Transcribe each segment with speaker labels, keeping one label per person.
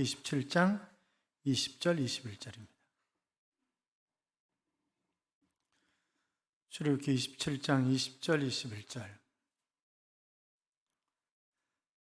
Speaker 1: 27장 20절 21절입니다. 출애굽기 27장 20절 21절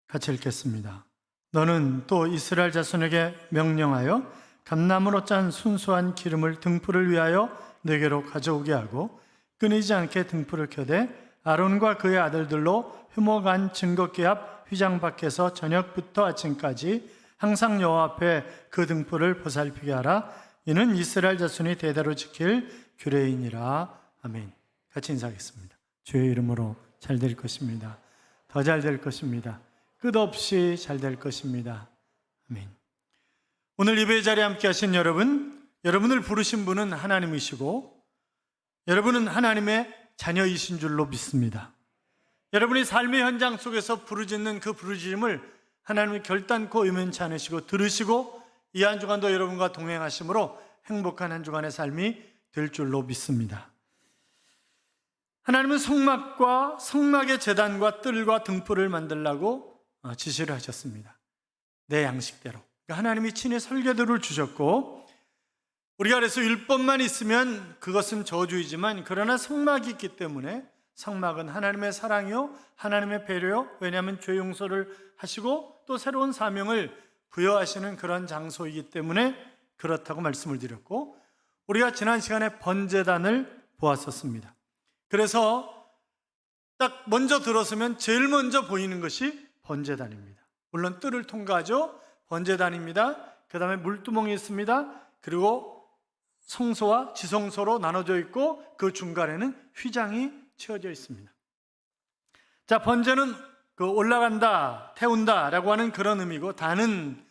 Speaker 1: 같이 읽겠습니다. 너는 또 이스라엘 자손에게 명령하여 감나무로 짠 순수한 기름을 등불을 위하여 내게로 가져오게 하고 끊이지 않게 등불을 켜되 아론과 그의 아들들로 효목한 증거기 앞 휘장 밖에서 저녁부터 아침까지 항상 여호와 앞에 그 등불을 보살피게 하라. 이는 이스라엘 자손이 대대로 지킬 규례이니라. 아멘. 같이 인사하겠습니다. 주의 이름으로 잘 될 것입니다. 더 잘 될 것입니다. 끝없이 잘 될 것입니다. 아멘. 오늘 예배 자리에 함께 하신 여러분 여러분을 부르신 분은 하나님이시고 여러분은 하나님의 자녀이신 줄로 믿습니다. 여러분이 삶의 현장 속에서 부르짖는 그 부르짖음을 하나님이 결단코 의면치 않으시고 들으시고 이 한 주간도 여러분과 동행하심으로 행복한 한 주간의 삶이 될 줄로 믿습니다. 하나님은 성막과 성막의 재단과 뜰과 등불을 만들라고 어, 지시를 하셨습니다. 내 양식대로. 그러니까 하나님이 친히 설계도를 주셨고 우리가 그래서 율법만 있으면 그것은 저주이지만 그러나 성막이 있기 때문에 성막은 하나님의 사랑이요 하나님의 배려요 왜냐하면 죄 용서를 하시고 또 새로운 사명을 부여하시는 그런 장소이기 때문에 그렇다고 말씀을 드렸고 우리가 지난 시간에 번제단을 보았었습니다. 그래서 딱 먼저 들었으면 제일 먼저 보이는 것이 번제단입니다. 물론 뜰을 통과하죠. 번제단입니다. 그 다음에 물두멍이 있습니다. 그리고 성소와 지성소로 나눠져 있고 그 중간에는 휘장이 채워져 있습니다. 자, 번제는 그 올라간다, 태운다 라고 하는 그런 의미고 단은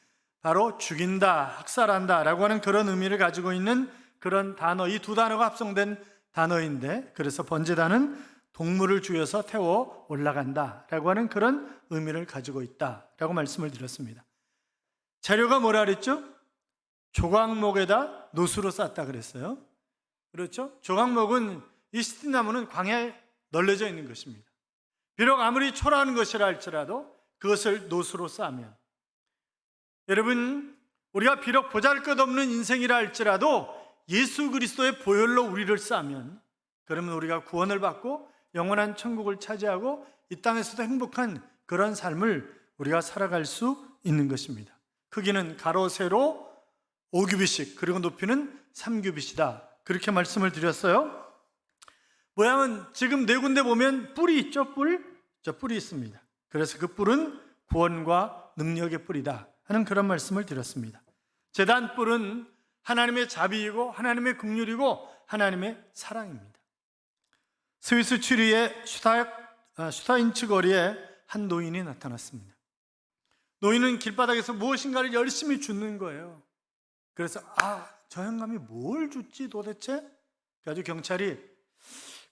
Speaker 1: 바로 죽인다, 학살한다 라고 하는 그런 의미를 가지고 있는 그런 단어, 이 두 단어가 합성된 단어인데 그래서 번제단은 동물을 죽여서 태워 올라간다 라고 하는 그런 의미를 가지고 있다 라고 말씀을 드렸습니다. 재료가 뭐라 그랬죠? 조각목에다 노수로 쌌다 그랬어요. 그렇죠? 조각목은 이 시티나무는 광야에 널려져 있는 것입니다. 비록 아무리 초라한 것이라 할지라도 그것을 노수로 싸면 여러분 우리가 비록 보잘것없는 인생이라 할지라도 예수 그리스도의 보혈로 우리를 싸면 그러면 우리가 구원을 받고 영원한 천국을 차지하고 이 땅에서도 행복한 그런 삶을 우리가 살아갈 수 있는 것입니다. 크기는 가로 세로 5규빗씩 그리고 높이는 3규빗이다. 그렇게 말씀을 드렸어요. 모양은 지금 네 군데 보면 뿔이 있죠, 뿔? 저 뿔이 있습니다. 그래서 그 뿔은 구원과 능력의 뿔이다 하는 그런 말씀을 드렸습니다. 재단 뿔은 하나님의 자비이고 하나님의 긍휼이고 하나님의 사랑입니다. 스위스 추리의 슈타, 아, 슈타인츠 거리에 한 노인이 나타났습니다. 노인은 길바닥에서 무엇인가를 열심히 줍는 거예요. 그래서 아, 저 영감이 뭘 줬지 도대체? 그래서 경찰이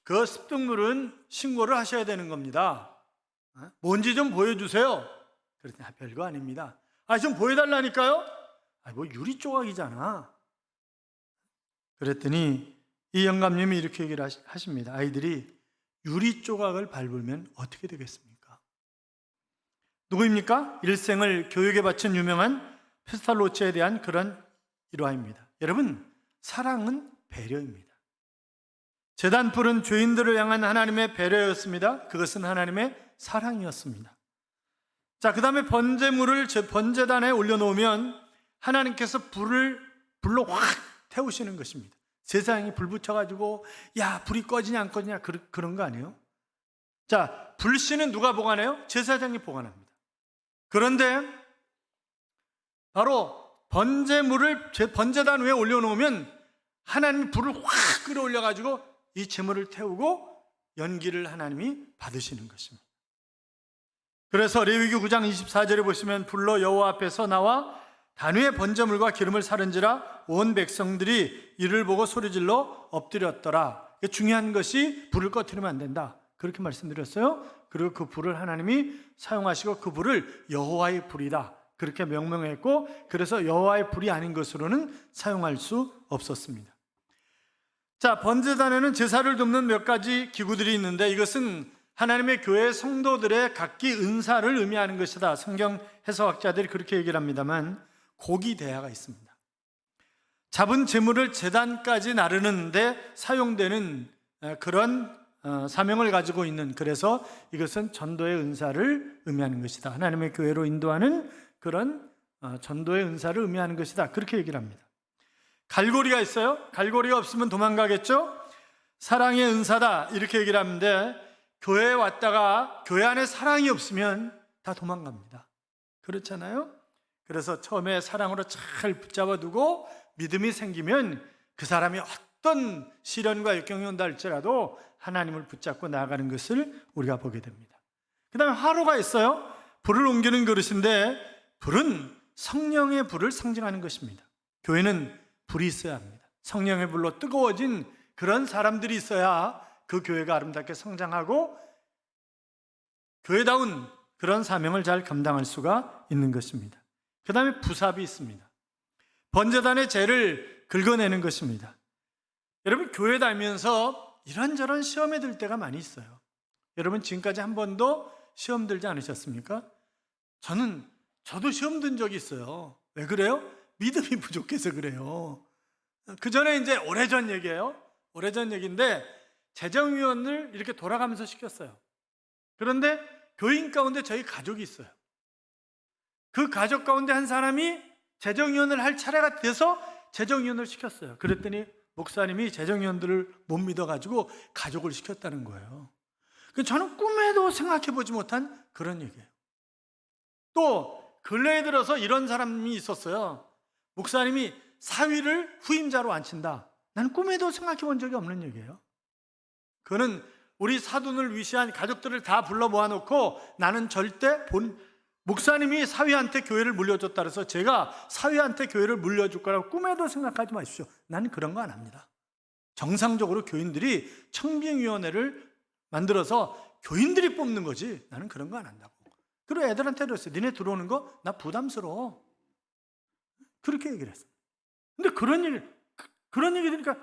Speaker 1: 그 습득물은 신고를 하셔야 되는 겁니다. 어? 뭔지 좀 보여주세요. 그랬더니 아, 별거 아닙니다. 아, 좀 보여달라니까요? 아, 뭐 유리 조각이잖아. 그랬더니 이 영감님이 이렇게 얘기를 하십니다. 아이들이 유리 조각을 밟으면 어떻게 되겠습니까? 누구입니까? 일생을 교육에 바친 유명한 페스탈로치에 대한 그런 일화입니다. 여러분, 사랑은 배려입니다. 재단 불은 죄인들을 향한 하나님의 배려였습니다. 그것은 하나님의 사랑이었습니다. 자, 그 다음에 번제물을 제 번제단에 올려놓으면 하나님께서 불을 불로 확 태우시는 것입니다. 세상이 불 붙여가지고 야 불이 꺼지냐 안 꺼지냐 그, 그런 거 아니에요? 자 불씨는 누가 보관해요? 제사장이 보관합니다. 그런데 바로 번제물을 제 번제단 위에 올려놓으면 하나님이 불을 확 끌어올려가지고 이 제물을 태우고 연기를 하나님이 받으시는 것입니다. 그래서 레위기 9장 24절에 보시면 불로 여호와 앞에서 나와 단위의 번제물과 기름을 사른지라 온 백성들이 이를 보고 소리질러 엎드렸더라. 중요한 것이 불을 꺼트리면 안 된다. 그렇게 말씀드렸어요. 그리고 그 불을 하나님이 사용하시고 그 불을 여호와의 불이다. 그렇게 명명했고 그래서 여호와의 불이 아닌 것으로는 사용할 수 없었습니다. 자, 번제단에는 제사를 돕는 몇 가지 기구들이 있는데 이것은 하나님의 교회 성도들의 각기 은사를 의미하는 것이다. 성경 해석학자들이 그렇게 얘기를 합니다만 고기 대야가 있습니다. 잡은 재물을 재단까지 나르는데 사용되는 어, 그런 어, 사명을 가지고 있는 그래서 이것은 전도의 은사를 의미하는 것이다. 하나님의 교회로 인도하는 그런 어, 전도의 은사를 의미하는 것이다. 그렇게 얘기를 합니다. 갈고리가 있어요. 갈고리가 없으면 도망가겠죠. 사랑의 은사다 이렇게 얘기를 하는데 교회에 왔다가 교회 안에 사랑이 없으면 다 도망갑니다. 그렇잖아요? 그래서 처음에 사랑으로 잘 붙잡아 두고 믿음이 생기면 그 사람이 어떤 시련과 역경이 온다 할지라도 하나님을 붙잡고 나아가는 것을 우리가 보게 됩니다. 그 다음에 화로가 있어요. 불을 옮기는 그릇인데 불은 성령의 불을 상징하는 것입니다. 교회는 불이 있어야 합니다. 성령의 불로 뜨거워진 그런 사람들이 있어야 그 교회가 아름답게 성장하고 교회다운 그런 사명을 잘 감당할 수가 있는 것입니다. 그 다음에 부삽이 있습니다. 번제단의 죄를 긁어내는 것입니다. 여러분, 교회 다니면서 이런저런 시험에 들 때가 많이 있어요. 여러분, 지금까지 한 번도 시험 들지 않으셨습니까? 저는, 저도 시험 든 적이 있어요. 왜 그래요? 믿음이 부족해서 그래요. 그 전에 이제 오래전 얘기예요. 오래전 얘기인데, 재정위원을 이렇게 돌아가면서 시켰어요. 그런데 교인 가운데 저희 가족이 있어요. 그 가족 가운데 한 사람이 재정위원을 할 차례가 돼서 재정위원을 시켰어요. 그랬더니 목사님이 재정위원들을 못 믿어가지고 가족을 시켰다는 거예요. 그 저는 꿈에도 생각해 보지 못한 그런 얘기예요. 또 근래에 들어서 이런 사람이 있었어요. 목사님이 사위를 후임자로 앉힌다. 나는 꿈에도 생각해 본 적이 없는 얘기예요. 그는 우리 사돈을 위시한 가족들을 다 불러 모아놓고 나는 절대 본 목사님이 사위한테 교회를 물려줬다 그래서 제가 사위한테 교회를 물려줄 거라고 꿈에도 생각하지 마십시오. 나는 그런 거 안 합니다. 정상적으로 교인들이 청빙위원회를 만들어서 교인들이 뽑는 거지 나는 그런 거 안 한다고. 그리고 애들한테 그랬어요. 니네 들어오는 거 나 부담스러워. 그렇게 얘기를 했어요. 근데 그런 일, 그- 그런 얘기 들으니까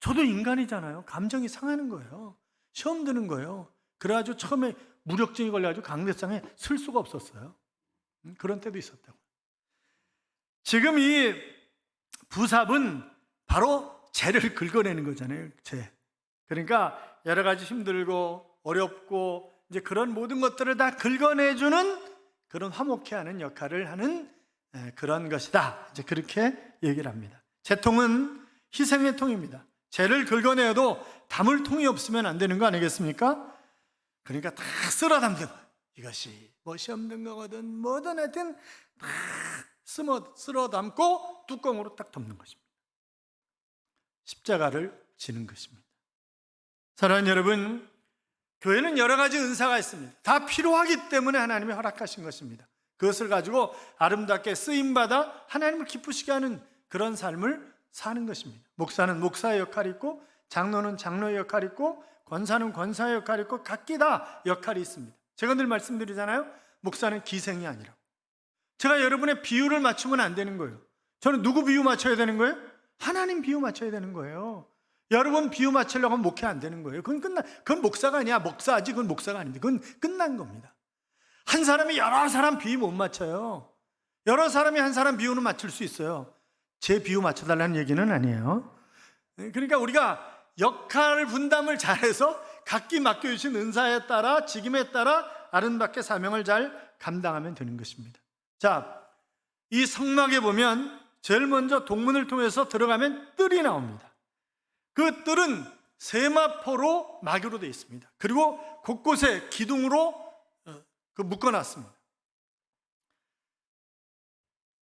Speaker 1: 저도 인간이잖아요. 감정이 상하는 거예요. 시험 드는 거예요. 그래가지고 처음에 무력증이 걸려가지고 강대상에 쓸 수가 없었어요. 음, 그런 때도 있었다고. 지금 이 부삽은 바로 죄를 긁어내는 거잖아요. 죄. 그러니까 여러 가지 힘들고 어렵고 이제 그런 모든 것들을 다 긁어내주는 그런 화목해 하는 역할을 하는 에, 그런 것이다. 이제 그렇게 얘기를 합니다. 재통은 희생의 통입니다. 죄를 긁어내어도 담을 통이 없으면 안 되는 거 아니겠습니까? 그러니까 다 쓸어 담는 거예요. 이것이 멋이 없는 거거든 뭐든 하여튼 다 쓸어, 쓸어 담고 뚜껑으로 딱 덮는 것입니다. 십자가를 지는 것입니다. 사랑하는 여러분, 교회는 여러 가지 은사가 있습니다. 다 필요하기 때문에 하나님이 허락하신 것입니다. 그것을 가지고 아름답게 쓰임받아 하나님을 기쁘시게 하는 그런 삶을 사는 것입니다. 목사는 목사의 역할이 있고, 장로는 장로의 역할이 있고, 권사는 권사의 역할이 있고, 각기 다 역할이 있습니다. 제가 늘 말씀드리잖아요. 목사는 기생이 아니라. 제가 여러분의 비유를 맞추면 안 되는 거예요. 저는 누구 비유 맞춰야 되는 거예요? 하나님 비유 맞춰야 되는 거예요. 여러분 비유 맞추려고 하면 목회 안 되는 거예요. 그건 끝나, 그건 목사가 아니야. 목사지, 그건 목사가 아닌데. 그건 끝난 겁니다. 한 사람이 여러 사람 비유 못 맞춰요. 여러 사람이 한 사람 비유는 맞출 수 있어요. 제 비유 맞춰달라는 얘기는 아니에요. 그러니까 우리가 역할 분담을 잘해서 각기 맡겨주신 은사에 따라 직임에 따라 아름답게 사명을 잘 감당하면 되는 것입니다. 자, 이 성막에 보면 제일 먼저 동문을 통해서 들어가면 뜰이 나옵니다. 그 뜰은 세마포로 마교로 되어 있습니다. 그리고 곳곳에 기둥으로 어, 그 묶어놨습니다.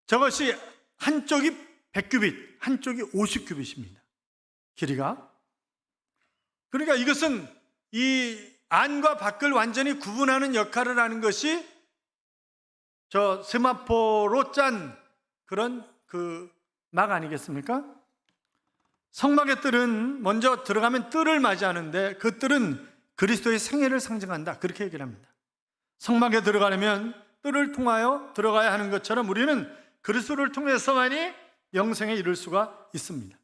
Speaker 1: 저것이 한쪽이 100규빗, 한쪽이 50규빗입니다. 길이가. 그러니까 이것은 이 안과 밖을 완전히 구분하는 역할을 하는 것이 저 세마포로 짠 그런 그 막 아니겠습니까? 성막의 뜰은 먼저 들어가면 뜰을 맞이하는데 그 뜰은 그리스도의 생애를 상징한다. 그렇게 얘기를 합니다. 성막에 들어가려면 뜰을 통하여 들어가야 하는 것처럼 우리는 그리스도를 통해서만이 영생에 이를 수가 있습니다.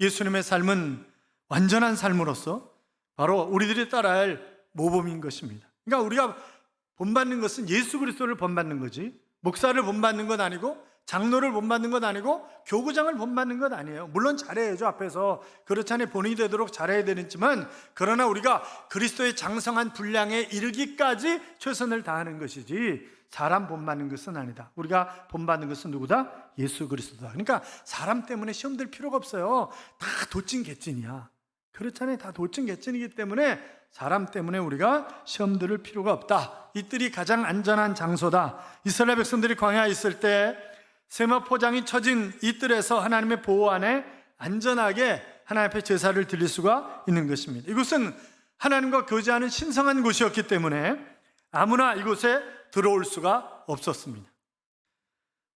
Speaker 1: 예수님의 삶은 완전한 삶으로서 바로 우리들이 따라야 할 모범인 것입니다. 그러니까 우리가 본받는 것은 예수 그리스도를 본받는 거지 목사를 본받는 건 아니고 장로를 본받는 것 아니고 교구장을 본받는 것 아니에요. 물론 잘해야죠 앞에서 그렇잖아요 본인이 되도록 잘해야 되지만 그러나 우리가 그리스도의 장성한 분량에 이르기까지 최선을 다하는 것이지 사람 본받는 것은 아니다. 우리가 본받는 것은 누구다? 예수 그리스도다. 그러니까 사람 때문에 시험 들 필요가 없어요. 다 도찐 개찐이야. 그렇잖아요. 다 도찐 개찐이기 때문에 사람 때문에 우리가 시험 들을 필요가 없다. 이들이 가장 안전한 장소다. 이스라엘 백성들이 광야에 있을 때 세마포장이 쳐진 이 뜰에서 하나님의 보호 안에 안전하게 하나님 앞에 제사를 드릴 수가 있는 것입니다. 이곳은 하나님과 교제하는 신성한 곳이었기 때문에 아무나 이곳에 들어올 수가 없었습니다.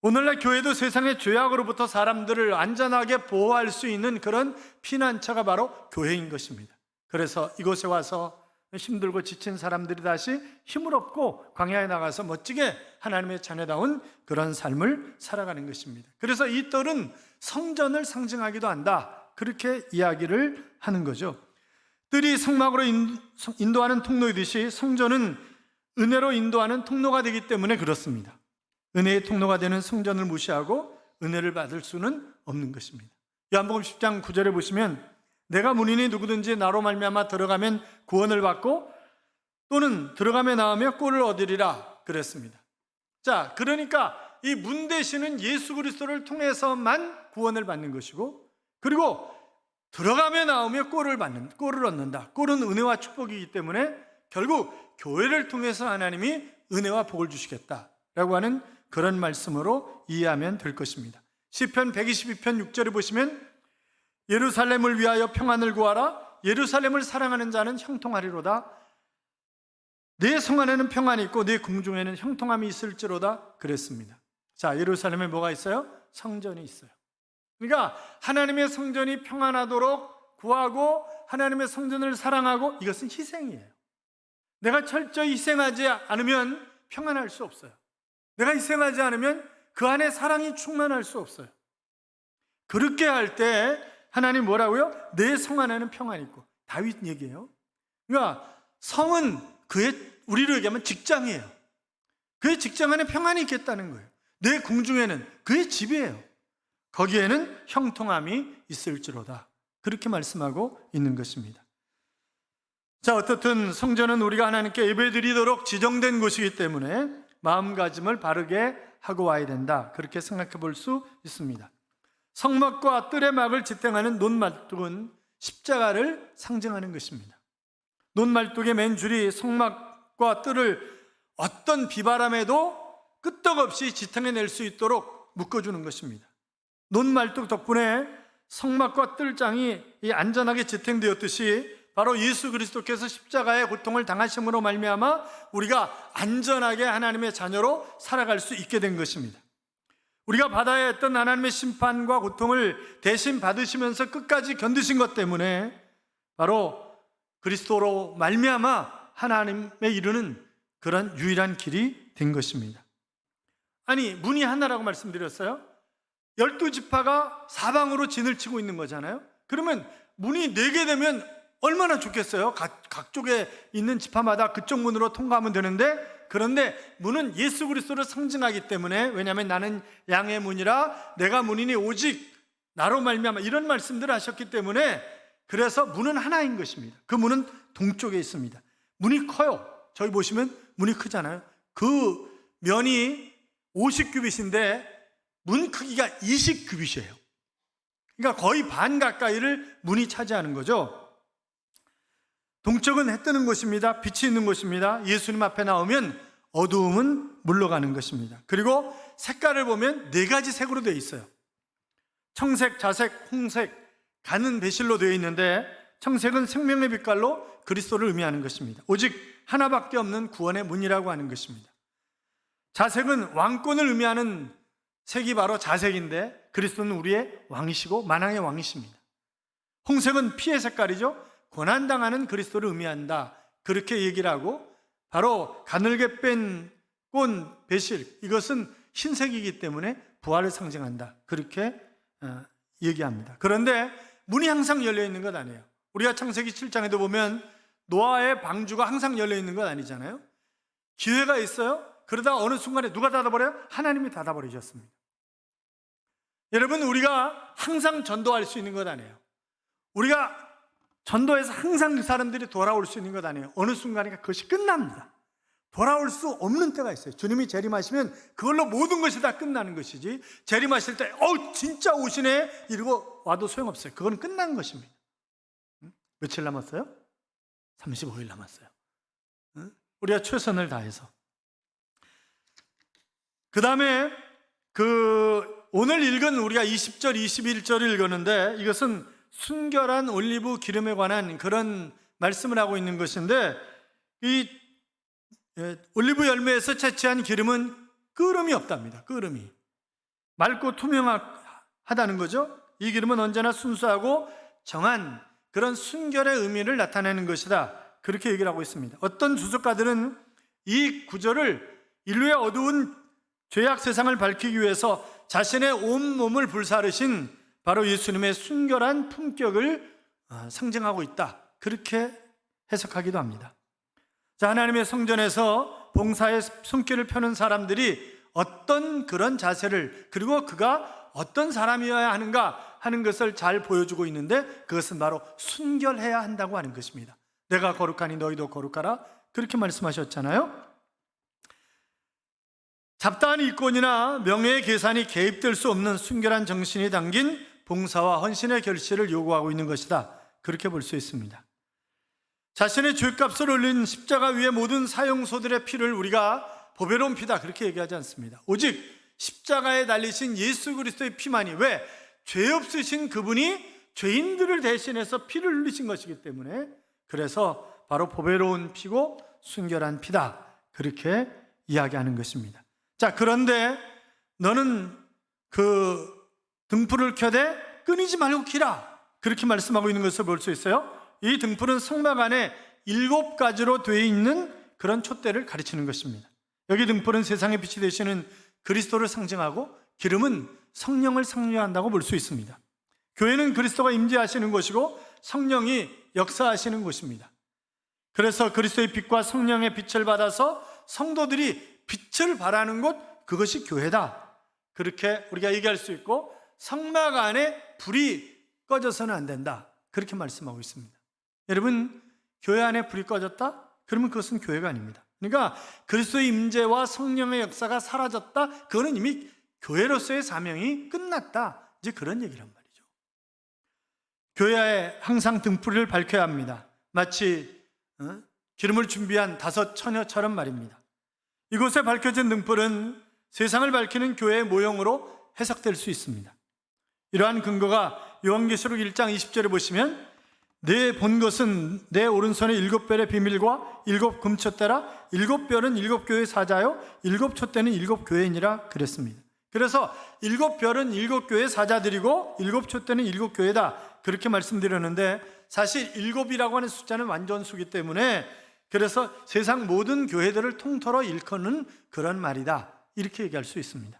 Speaker 1: 오늘날 교회도 세상의 죄악으로부터 사람들을 안전하게 보호할 수 있는 그런 피난처가 바로 교회인 것입니다. 그래서 이곳에 와서 힘들고 지친 사람들이 다시 힘을 얻고 광야에 나가서 멋지게 하나님의 자녀다운 그런 삶을 살아가는 것입니다. 그래서 이 뜰은 성전을 상징하기도 한다. 그렇게 이야기를 하는 거죠. 뜰이 성막으로 인- 인도하는 통로이듯이 성전은 은혜로 인도하는 통로가 되기 때문에 그렇습니다. 은혜의 통로가 되는 성전을 무시하고 은혜를 받을 수는 없는 것입니다. 요한복음 10장 9절에 보시면 내가 문인이 누구든지 나로 말미암아 들어가면 구원을 받고 또는 들어가며 나오며 꼴을 얻으리라 그랬습니다. 자, 그러니까 이 문 대신은 예수 그리스도를 통해서만 구원을 받는 것이고 그리고 들어가며 나오며 꼴을 받는 꼴을 얻는다. 꼴은 은혜와 축복이기 때문에 결국 교회를 통해서 하나님이 은혜와 복을 주시겠다라고 하는 그런 말씀으로 이해하면 될 것입니다. 시편 122편 6절에 보시면 예루살렘을 위하여 평안을 구하라 예루살렘을 사랑하는 자는 형통하리로다 내 성 안에는 평안이 있고 내 궁중에는 형통함이 있을지로다 그랬습니다. 자, 예루살렘에 뭐가 있어요? 성전이 있어요. 그러니까 하나님의 성전이 평안하도록 구하고 하나님의 성전을 사랑하고 이것은 희생이에요. 내가 철저히 희생하지 않으면 평안할 수 없어요. 내가 희생하지 않으면 그 안에 사랑이 충만할 수 없어요. 그렇게 할 때 하나님 뭐라고요? 내 성 안에는 평안이 있고 다윗 얘기예요. 그러니까 성은 그의 우리로 얘기하면 직장이에요. 그의 직장 안에 평안이 있겠다는 거예요. 내 궁중에는 그의 집이에요. 거기에는 형통함이 있을지로다. 그렇게 말씀하고 있는 것입니다. 자, 어떻든 성전은 우리가 하나님께 예배드리도록 지정된 곳이기 때문에 마음가짐을 바르게 하고 와야 된다. 그렇게 생각해 볼 수 있습니다. 성막과 뜰의 막을 지탱하는 논말뚝은 십자가를 상징하는 것입니다. 논말뚝의 맨 줄이 성막과 뜰을 어떤 비바람에도 끄떡없이 지탱해낼 수 있도록 묶어주는 것입니다. 논말뚝 덕분에 성막과 뜰장이 이 안전하게 지탱되었듯이 바로 예수 그리스도께서 십자가의 고통을 당하심으로 말미암아 우리가 안전하게 하나님의 자녀로 살아갈 수 있게 된 것입니다. 우리가 받아야 했던 하나님의 심판과 고통을 대신 받으시면서 끝까지 견디신 것 때문에 바로 그리스도로 말미암아 하나님의 이르는 그런 유일한 길이 된 것입니다. 아니 문이 하나라고 말씀드렸어요. 열두 지파가 사방으로 진을 치고 있는 거잖아요. 그러면 문이 네 개 되면 얼마나 좋겠어요. 각, 각 쪽에 있는 지파마다 그쪽 문으로 통과하면 되는데 그런데 문은 예수 그리스도를 상징하기 때문에 왜냐하면 나는 양의 문이라 내가 문이니 오직 나로 말미암아 이런 말씀들을 하셨기 때문에 그래서 문은 하나인 것입니다. 그 문은 동쪽에 있습니다. 문이 커요. 저기 보시면 문이 크잖아요. 그 면이 50규빗인데 문 크기가 20규빗이에요. 그러니까 거의 반 가까이를 문이 차지하는 거죠. 동쪽은 해 뜨는 곳입니다. 빛이 있는 곳입니다. 예수님 앞에 나오면 어두움은 물러가는 것입니다. 그리고 색깔을 보면 네 가지 색으로 되어 있어요. 청색, 자색, 홍색, 가는 배실로 되어 있는데 청색은 생명의 빛깔로 그리스도를 의미하는 것입니다. 오직 하나밖에 없는 구원의 문이라고 하는 것입니다. 자색은 왕권을 의미하는 색이 바로 자색인데 그리스도는 우리의 왕이시고 만왕의 왕이십니다. 홍색은 피의 색깔이죠. 고난당하는 그리스도를 의미한다. 그렇게 얘기를 하고 바로 가늘게 뺀꼰 배실 이것은 흰색이기 때문에 부활을 상징한다. 그렇게 어, 얘기합니다. 그런데 문이 항상 열려 있는 것 아니에요. 우리가 창세기 7장에도 보면 노아의 방주가 항상 열려 있는 건 아니잖아요. 기회가 있어요. 그러다 어느 순간에 누가 닫아버려요? 하나님이 닫아버리셨습니다. 여러분 우리가 항상 전도할 수 있는 것 아니에요. 우리가 전도해서 항상 그 사람들이 돌아올 수 있는 것 아니에요. 어느 순간에 그것이 끝납니다. 돌아올 수 없는 때가 있어요. 주님이 재림하시면 그걸로 모든 것이 다 끝나는 것이지. 재림하실 때, 어 진짜 오시네 이러고 와도 소용없어요. 그거는 끝난 것입니다. 응? 며칠 남았어요? 35일 남았어요. 응? 우리가 최선을 다해서. 그 다음에 그 오늘 읽은 우리가 20절, 21절을 읽었는데 이것은 순결한 올리브 기름에 관한 그런 말씀을 하고 있는 것인데 이 예, 올리브 열매에서 채취한 기름은 끓음이 없답니다. 끓음이 맑고 투명하다는 거죠. 이 기름은 언제나 순수하고 정한 그런 순결의 의미를 나타내는 것이다. 그렇게 얘기를 하고 있습니다. 어떤 주석가들은 이 구절을 인류의 어두운 죄악 세상을 밝히기 위해서 자신의 온 몸을 불사르신 바로 예수님의 순결한 품격을 아, 상징하고 있다. 그렇게 해석하기도 합니다. 자, 하나님의 성전에서 봉사의 손길을 펴는 사람들이 어떤 그런 자세를 그리고 그가 어떤 사람이어야 하는가 하는 것을 잘 보여주고 있는데 그것은 바로 순결해야 한다고 하는 것입니다. 내가 거룩하니 너희도 거룩하라 그렇게 말씀하셨잖아요. 잡다한 일꾼이나 명예의 계산이 개입될 수 없는 순결한 정신이 담긴 봉사와 헌신의 결실을 요구하고 있는 것이다. 그렇게 볼 수 있습니다. 자신의 죄값을 올린 십자가 위의 모든 사형소들의 피를 우리가 보배로운 피다 그렇게 얘기하지 않습니다. 오직 십자가에 달리신 예수 그리스도의 피만이 왜 죄 없으신 그분이 죄인들을 대신해서 피를 흘리신 것이기 때문에 그래서 바로 보배로운 피고 순결한 피다 그렇게 이야기하는 것입니다. 자 그런데 너는 그 등불을 켜되 끊이지 말고 키라 그렇게 말씀하고 있는 것을 볼 수 있어요. 이 등불은 성막 안에 일곱 가지로 되어 있는 그런 촛대를 가르치는 것입니다. 여기 등불은 세상의 빛이 되시는 그리스도를 상징하고 기름은 성령을 상징한다고 볼 수 있습니다. 교회는 그리스도가 임재하시는 곳이고 성령이 역사하시는 곳입니다. 그래서 그리스도의 빛과 성령의 빛을 받아서 성도들이 빛을 발하는 곳 그것이 교회다. 그렇게 우리가 얘기할 수 있고 성막 안에 불이 꺼져서는 안 된다. 그렇게 말씀하고 있습니다. 여러분, 교회 안에 불이 꺼졌다? 그러면 그것은 교회가 아닙니다. 그러니까 그리스도의 임재와 성령의 역사가 사라졌다? 그거는 이미 교회로서의 사명이 끝났다. 이제 그런 얘기란 말이죠. 교회에 항상 등불을 밝혀야 합니다. 마치 어? 기름을 준비한 다섯 처녀처럼 말입니다. 이곳에 밝혀진 등불은 세상을 밝히는 교회의 모형으로 해석될 수 있습니다. 이러한 근거가 요한계시록 1장 20절에 보시면 내 본 것은 내 오른손에 일곱 별의 비밀과 일곱 금촛대라 일곱 별은 일곱 교회 사자요 일곱 촛대는 일곱 교회니라 그랬습니다. 그래서 일곱 별은 일곱 교회 사자들이고 일곱 촛대는 일곱 교회다 그렇게 말씀드렸는데 사실 일곱이라고 하는 숫자는 완전수기 때문에 그래서 세상 모든 교회들을 통틀어 일컫는 그런 말이다 이렇게 얘기할 수 있습니다.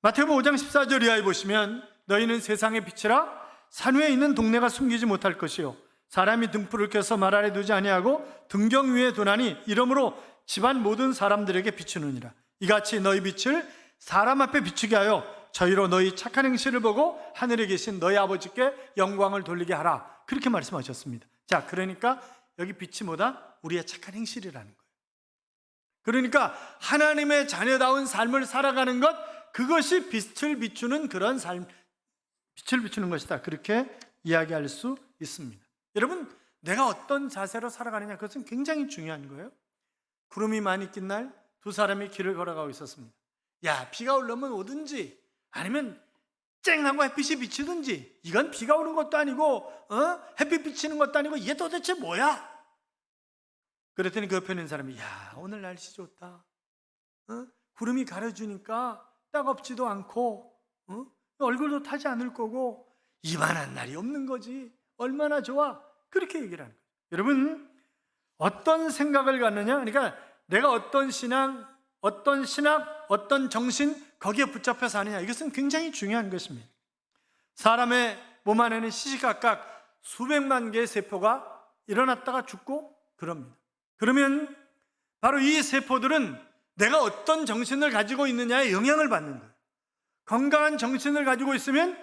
Speaker 1: 마태복음 5장 14절 이하에 보시면 너희는 세상의 빛이라 산 위에 있는 동네가 숨기지 못할 것이요. 사람이 등불을 켜서 말 아래 두지 아니하고 등경 위에 두나니 이러므로 집안 모든 사람들에게 비추느니라. 이같이 너희 빛을 사람 앞에 비추게 하여 저희로 너희 착한 행실을 보고 하늘에 계신 너희 아버지께 영광을 돌리게 하라. 그렇게 말씀하셨습니다. 자 그러니까 여기 빛이 뭐다? 우리의 착한 행실이라는 거예요. 그러니까 하나님의 자녀다운 삶을 살아가는 것 그것이 빛을 비추는 그런 삶 빛을 비추는 것이다. 그렇게 이야기할 수 있습니다. 여러분, 내가 어떤 자세로 살아가느냐 그것은 굉장히 중요한 거예요. 구름이 많이 낀 날 두 사람이 길을 걸어가고 있었습니다. 야, 비가 올라오면 오든지 아니면 쨍하고 햇빛이 비치든지 이건 비가 오는 것도 아니고 어? 햇빛 비치는 것도 아니고 이게 도대체 뭐야? 그랬더니 그 옆에 있는 사람이 야, 오늘 날씨 좋다. 어? 구름이 가려주니까 따갑지도 않고 어? 얼굴도 타지 않을 거고 이만한 날이 없는 거지. 얼마나 좋아. 그렇게 얘기를 하는 거예요. 여러분 어떤 생각을 갖느냐? 그러니까 내가 어떤 신앙, 어떤 신학, 어떤 정신 거기에 붙잡혀 사느냐. 이것은 굉장히 중요한 것입니다. 사람의 몸 안에는 시시각각 수백만 개의 세포가 일어났다가 죽고 그럽니다. 그러면 바로 이 세포들은 내가 어떤 정신을 가지고 있느냐에 영향을 받는 거예요. 건강한 정신을 가지고 있으면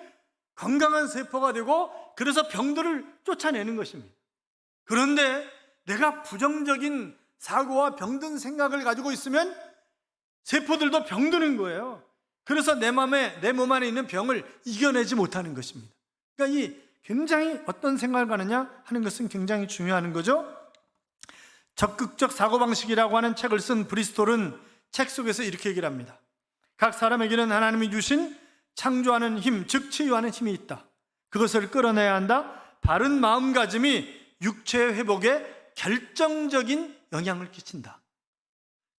Speaker 1: 건강한 세포가 되고 그래서 병들을 쫓아내는 것입니다. 그런데 내가 부정적인 사고와 병든 생각을 가지고 있으면 세포들도 병드는 거예요. 그래서 내 마음에 내 몸 안에 있는 병을 이겨내지 못하는 것입니다. 그러니까 이 굉장히 어떤 생각을 가느냐 하는 것은 굉장히 중요한 거죠. 적극적 사고방식이라고 하는 책을 쓴 브리스톨은 책 속에서 이렇게 얘기를 합니다. 각 사람에게는 하나님이 주신 창조하는 힘, 즉 치유하는 힘이 있다. 그것을 끌어내야 한다. 바른 마음가짐이 육체 회복에 결정적인 영향을 끼친다.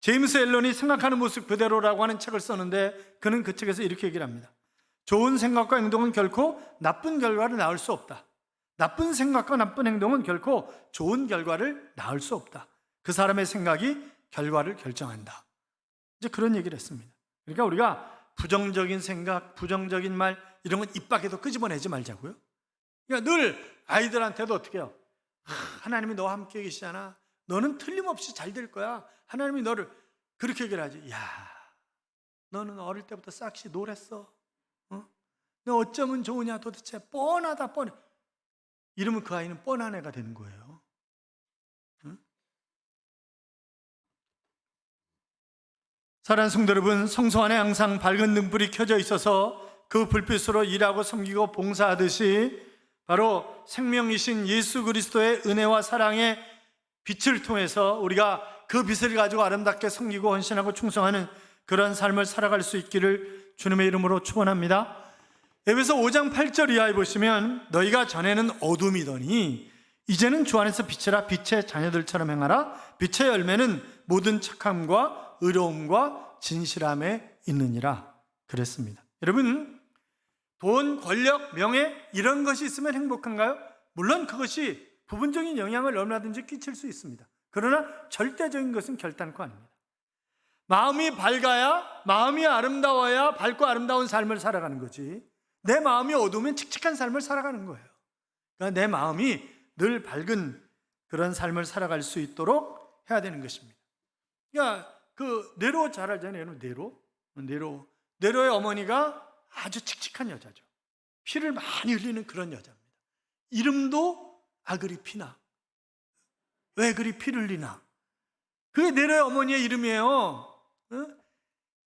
Speaker 1: 제임스 앨런이 생각하는 모습 그대로라고 하는 책을 썼는데 그는 그 책에서 이렇게 얘기를 합니다. 좋은 생각과 행동은 결코 나쁜 결과를 낳을 수 없다. 나쁜 생각과 나쁜 행동은 결코 좋은 결과를 낳을 수 없다. 그 사람의 생각이 결과를 결정한다. 이제 그런 얘기를 했습니다. 그러니까 우리가 부정적인 생각, 부정적인 말 이런 건 입 밖에도 끄집어내지 말자고요. 그러니까 늘 아이들한테도 어떻게 해요? 아, 하나님이 너와 함께 계시잖아. 너는 틀림없이 잘 될 거야. 하나님이 너를 그렇게 얘기를 하지. 야, 너는 어릴 때부터 싹시 놀았어. 어? 너 어쩌면 좋으냐 도대체 뻔하다 뻔해. 이러면 그 아이는 뻔한 애가 되는 거예요. 사랑하는 성도 여러분, 성소 안에 항상 밝은 등불이 켜져 있어서 그 불빛으로 일하고 섬기고 봉사하듯이 바로 생명이신 예수 그리스도의 은혜와 사랑의 빛을 통해서 우리가 그 빛을 가지고 아름답게 섬기고 헌신하고 충성하는 그런 삶을 살아갈 수 있기를 주님의 이름으로 축원합니다. 에베소 5장 8절 이하에 보시면 너희가 전에는 어둠이더니 이제는 주 안에서 빛이라 빛의 자녀들처럼 행하라 빛의 열매는 모든 착함과 의로움과 진실함에 있느니라 그랬습니다. 여러분 돈, 권력, 명예 이런 것이 있으면 행복한가요? 물론 그것이 부분적인 영향을 얼마든지 끼칠 수 있습니다. 그러나 절대적인 것은 결단코 아닙니다. 마음이 밝아야 마음이 아름다워야 밝고 아름다운 삶을 살아가는 거지. 내 마음이 어두우면 칙칙한 삶을 살아가는 거예요. 그러니까 내 마음이 늘 밝은 그런 삶을 살아갈 수 있도록 해야 되는 것입니다. 그러니까 그 네로 잘 알잖아요. 네로. 네로. 네로의 어머니가 아주 칙칙한 여자죠. 피를 많이 흘리는 그런 여자입니다. 이름도 아그리피나. 왜 그리 피를 흘리나? 그게 네로의 어머니의 이름이에요. 어?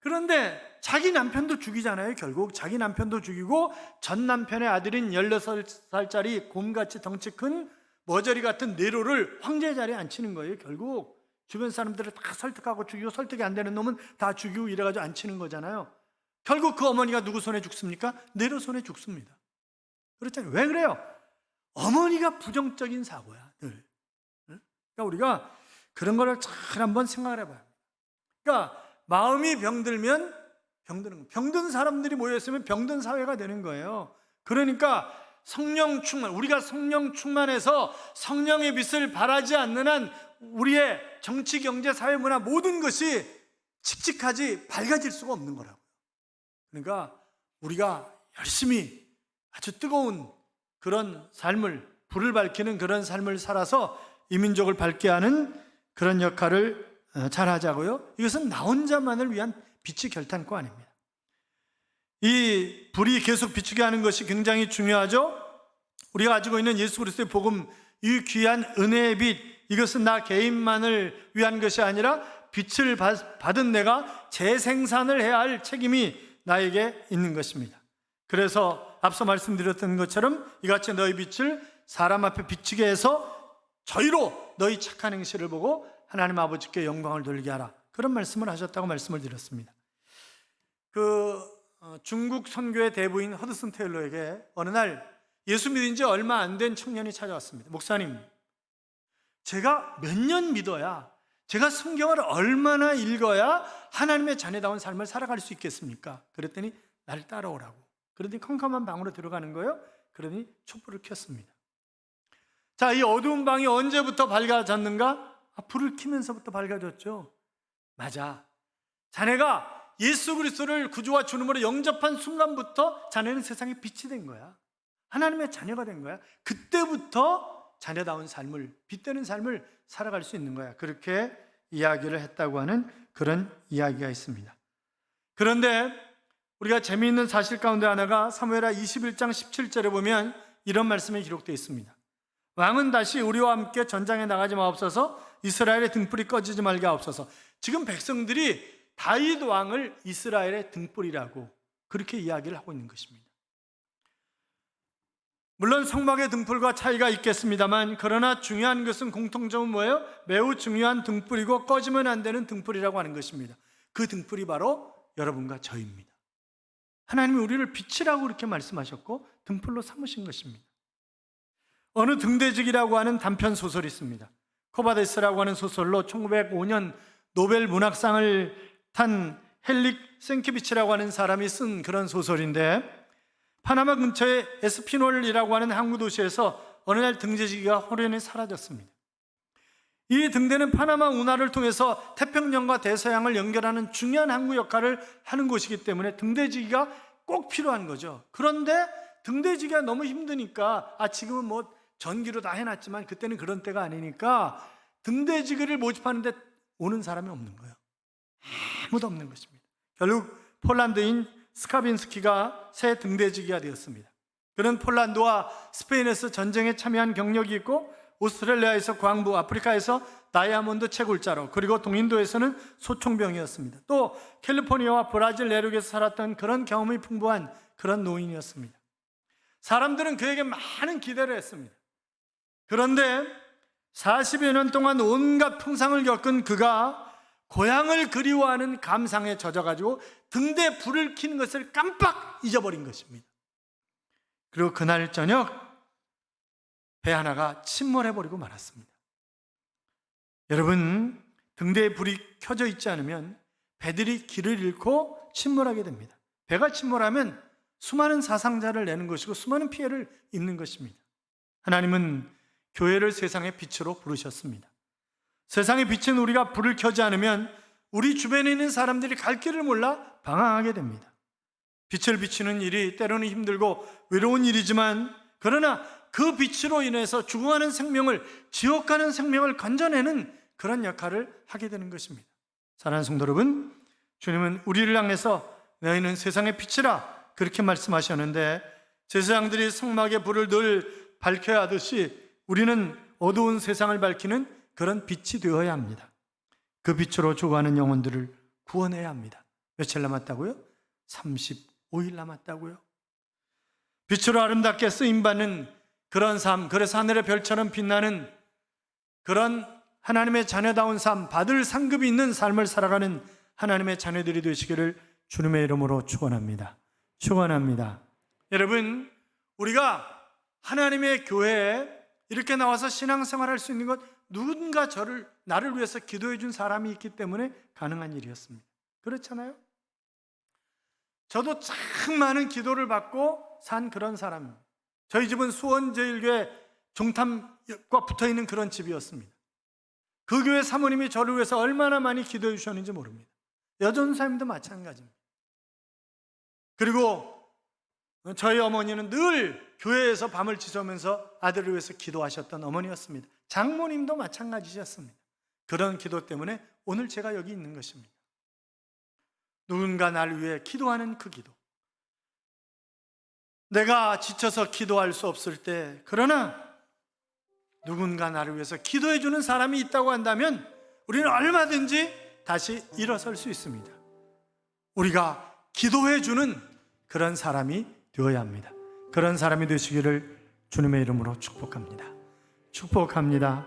Speaker 1: 그런데 자기 남편도 죽이잖아요, 결국. 자기 남편도 죽이고 전 남편의 아들인 16살짜리 곰같이 덩치 큰 머저리 같은 네로를 황제 자리에 앉히는 거예요, 결국. 주변 사람들을 다 설득하고 죽이고 설득이 안 되는 놈은 다 죽이고 이래가지고 앉히는 거잖아요. 결국 그 어머니가 누구 손에 죽습니까? 네로 손에 죽습니다. 그렇잖아요. 왜 그래요? 어머니가 부정적인 사고야, 늘. 그러니까 우리가 그런 거를 잘 한번 생각을 해봐요. 그러니까 마음이 병들면 병드는 거. 병든 사람들이 모여있으면 병든 사회가 되는 거예요. 그러니까 성령 충만, 우리가 성령 충만해서 성령의 빛을 발하지 않는 한 우리의 정치, 경제, 사회, 문화 모든 것이 칙칙하지 밝아질 수가 없는 거라고요. 그러니까 우리가 열심히 아주 뜨거운 그런 삶을, 불을 밝히는 그런 삶을 살아서 이민족을 밝게 하는 그런 역할을 어, 잘 하자고요. 이것은 나 혼자만을 위한 빛이 결단코 아닙니다. 이 불이 계속 비추게 하는 것이 굉장히 중요하죠. 우리가 가지고 있는 예수 그리스도의 복음, 이 귀한 은혜의 빛, 이것은 나 개인만을 위한 것이 아니라 빛을 받은 내가 재생산을 해야 할 책임이 나에게 있는 것입니다. 그래서 앞서 말씀드렸던 것처럼 이같이 너희 빛을 사람 앞에 비치게 해서 저희로 너희 착한 행실을 보고 하나님 아버지께 영광을 돌리게 하라. 그런 말씀을 하셨다고 말씀을 드렸습니다. 그 어, 중국 선교의 대부인 허드슨 테일러에게 어느 날 예수 믿은 지 얼마 안 된 청년이 찾아왔습니다. 목사님, 제가 몇 년 믿어야 제가 성경을 얼마나 읽어야 하나님의 자녀다운 삶을 살아갈 수 있겠습니까? 그랬더니 날 따라오라고. 그러더니 컴컴한 방으로 들어가는 거예요. 그러더니 촛불을 켰습니다. 자, 이 어두운 방이 언제부터 밝아졌는가? 아, 불을 켜면서부터 밝아졌죠. 맞아. 자네가 예수 그리스도를 구주와 주님으로 영접한 순간부터 자네는 세상에 빛이 된 거야. 하나님의 자녀가 된 거야. 그때부터 자녀다운 삶을 빛되는 삶을 살아갈 수 있는 거야. 그렇게 이야기를 했다고 하는 그런 이야기가 있습니다. 그런데 우리가 재미있는 사실 가운데 하나가 사무엘하 21장 17절에 보면 이런 말씀이 기록되어 있습니다. 왕은 다시 우리와 함께 전장에 나가지 마옵소서 이스라엘의 등불이 꺼지지 말게 하옵소서 지금 백성들이 다윗 왕을 이스라엘의 등불이라고 그렇게 이야기를 하고 있는 것입니다. 물론 성막의 등불과 차이가 있겠습니다만 그러나 중요한 것은 공통점은 뭐예요? 매우 중요한 등불이고 꺼지면 안 되는 등불이라고 하는 것입니다. 그 등불이 바로 여러분과 저입니다. 하나님이 우리를 빛이라고 그렇게 말씀하셨고 등불로 삼으신 것입니다. 어느 등대직이라고 하는 단편 소설이 있습니다. 코바데스라고 하는 소설로 1905년 노벨 문학상을 탄 헬릭 생키비치라고 하는 사람이 쓴 그런 소설인데 파나마 근처의 에스피놀이라고 하는 항구 도시에서 어느 날 등재지기가 호련히 사라졌습니다. 이 등대는 파나마 운하를 통해서 태평양과 대서양을 연결하는 중요한 항구 역할을 하는 곳이기 때문에 등대지기가 꼭 필요한 거죠. 그런데 등대지기가 너무 힘드니까 아 지금은 뭐 전기로 다 해놨지만 그때는 그런 때가 아니니까 등대지기를 모집하는데 오는 사람이 없는 거예요. 아무도 없는 것입니다. 결국 폴란드인 스카빈스키가 새 등대지기가 되었습니다. 그는 폴란드와 스페인에서 전쟁에 참여한 경력이 있고 오스트레일리아에서 광부, 아프리카에서 다이아몬드 채굴자로 그리고 동인도에서는 소총병이었습니다. 또 캘리포니아와 브라질 내륙에서 살았던 그런 경험이 풍부한 그런 노인이었습니다. 사람들은 그에게 많은 기대를 했습니다. 그런데 40여 년 동안 온갖 풍상을 겪은 그가 고향을 그리워하는 감상에 젖어가지고 등대 불을 켜는 것을 깜빡 잊어버린 것입니다. 그리고 그날 저녁 배 하나가 침몰해버리고 말았습니다. 여러분, 등대에 불이 켜져 있지 않으면 배들이 길을 잃고 침몰하게 됩니다. 배가 침몰하면 수많은 사상자를 내는 것이고 수많은 피해를 입는 것입니다. 하나님은 교회를 세상의 빛으로 부르셨습니다. 세상의 빛은 우리가 불을 켜지 않으면 우리 주변에 있는 사람들이 갈 길을 몰라 방황하게 됩니다. 빛을 비추는 일이 때로는 힘들고 외로운 일이지만 그러나 그 빛으로 인해서 죽어가는 생명을 지옥 가는 생명을 건져내는 그런 역할을 하게 되는 것입니다. 사랑하는 성도 여러분, 주님은 우리를 향해서 너희는 세상의 빛이라 그렇게 말씀하셨는데 제사장들이 성막의 불을 늘 밝혀야 하듯이 우리는 어두운 세상을 밝히는 그런 빛이 되어야 합니다. 그 빛으로 죽어가는 영혼들을 구원해야 합니다. 며칠 남았다고요? 35일 남았다고요? 빛으로 아름답게 쓰임받는 그런 삶, 그래서 하늘의 별처럼 빛나는 그런 하나님의 자녀다운 삶, 받을 상급이 있는 삶을 살아가는 하나님의 자녀들이 되시기를 주님의 이름으로 축원합니다. 축원합니다. 여러분, 우리가 하나님의 교회에 이렇게 나와서 신앙생활할 수 있는 것 누군가 저를 나를 위해서 기도해 준 사람이 있기 때문에 가능한 일이었습니다. 그렇잖아요? 저도 참 많은 기도를 받고 산 그런 사람입니다. 저희 집은 수원제일교회 종탑과 붙어 있는 그런 집이었습니다. 그 교회 사모님이 저를 위해서 얼마나 많이 기도해 주셨는지 모릅니다. 여전사님도 마찬가지입니다. 그리고 저희 어머니는 늘 교회에서 밤을 지새면서 아들을 위해서 기도하셨던 어머니였습니다. 장모님도 마찬가지셨습니다. 그런 기도 때문에 오늘 제가 여기 있는 것입니다. 누군가 나를 위해 기도하는 그 기도. 내가 지쳐서 기도할 수 없을 때, 그러나 누군가 나를 위해서 기도해 주는 사람이 있다고 한다면 우리는 얼마든지 다시 일어설 수 있습니다. 우리가 기도해 주는 그런 사람이 되어야 합니다. 그런 사람이 되시기를 주님의 이름으로 축복합니다. 축복합니다.